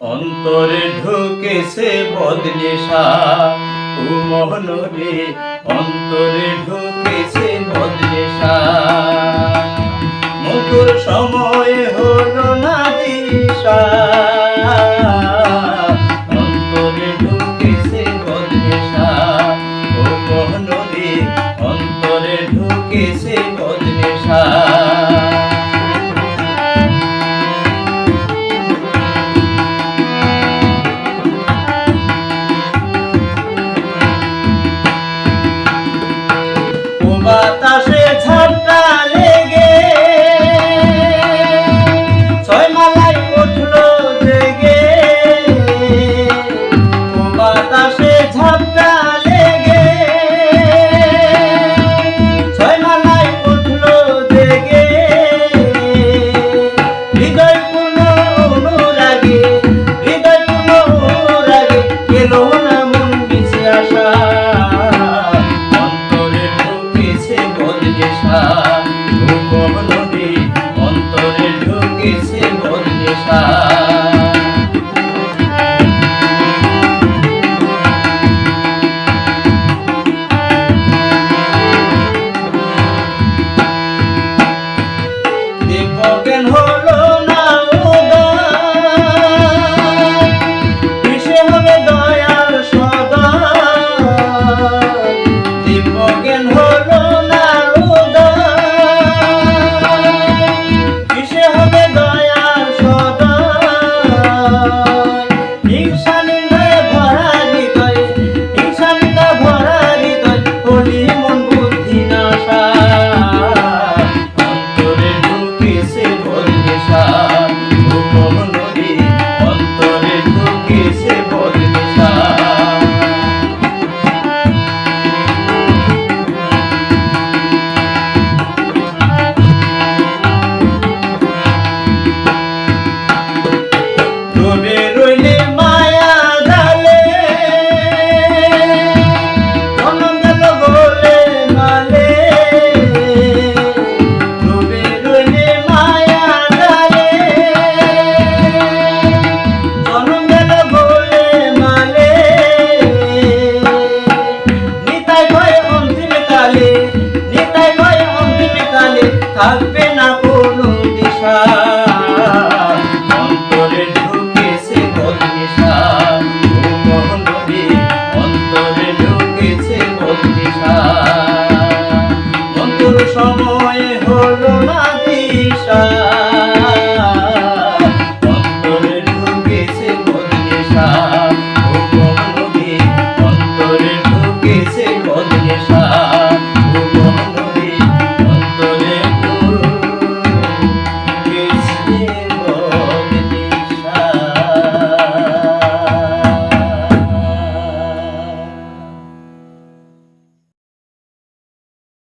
অন্তরে ঢুকেছে বদনেশা মহন রে অন্তরে ঢুকেছে বদনেশা। মুখুর সময় হল না দিশা, অন্তরে ঢুকেছে ও অন্তরে ঢুকেছে বাতাসে কেন হলো